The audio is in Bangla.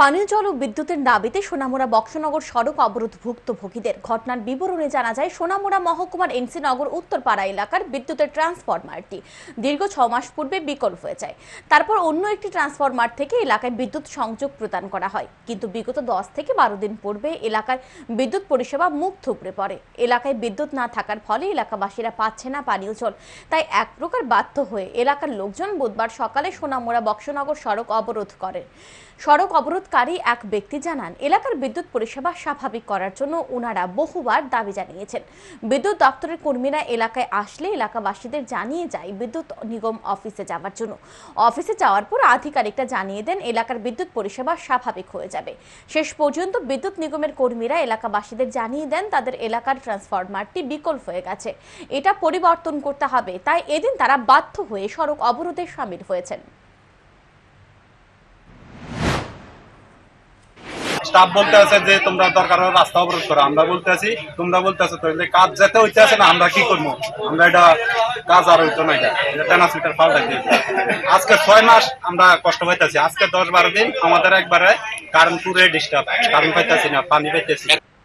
পানীয় জল ও বিদ্যুতের দাবিতে সোনামুড়া বক্সনগর সড়ক অবরোধ ভুক্তভোগীদের ঘটনার বিবরণে জানা যায়, সোনামুড়া মহকুমার এনসি নগর উত্তরপাড়া এলাকার বিদ্যুতের ট্রান্সফরমারটি দীর্ঘ ছ মাস পূর্বে বিকল হয়ে যায়। তারপর অন্য একটি ট্রান্সফরমার থেকে এলাকায় বিদ্যুৎ সংযোগ প্রদান করা হয়। কিন্তু বিগত দশ থেকে বারো দিন পূর্বে এলাকার বিদ্যুৎ পরিষেবা মুখ থুবড়ে পড়ে। এলাকায় বিদ্যুৎ না থাকার ফলে এলাকাবাসীরা পাচ্ছে না পানীয় জল। তাই এক প্রকার বাধ্য হয়ে এলাকার লোকজন বুধবার সকালে সোনামুড়া বক্সনগর সড়ক অবরোধ করে সড়ক অবরোধকারী এক ব্যক্তি জানান, এলাকার বিদ্যুৎ পরিষেবা স্বাভাবিক করার জন্য ওনারা বহুবার দাবি জানিয়েছেন। বিদ্যুৎ দপ্তরের কর্মীরা এলাকায় আসলে এলাকাবাসীদের জানিয়ে যায় বিদ্যুৎ নিগম অফিসে যাওয়ার জন্য। অফিসে যাওয়ার পর আধিকারিকরা জানিয়ে দেন, এলাকার বিদ্যুৎ পরিষেবা স্বাভাবিক হয়ে যাবে। শেষ পর্যন্ত বিদ্যুৎ নিগমের কর্মীরা এলাকাবাসীদের জানিয়ে দেন, তাদের এলাকার ট্রান্সফরমারটি বিকল হয়ে গেছে। এটা পরিবর্তন করতে হবে। তাই এদিন তারা বাধ্য হয়ে সড়ক অবরোধে সামিল হয়েছেন। স্টাফ বলতে আছে যে তোমরা দরকার হলে রাস্তা অবরোধ করো। আমরা বলতে আছি, তোমরা বলতে আছো, তাহলে কাজ যেতে হইতে আছে না, আমরা কি করব? আমরা এটা কাজ আর হইতো না এটা। পাল্টা পাল্টাইতে আজকে ছয় মাস আমরা কষ্ট পাইতেছি। আজকে দশ বারো দিন আমাদের একবারে কারেন্ট পুরে ডিস্টার্ব কারণ পাইতেছি না, পানি পাইতেছি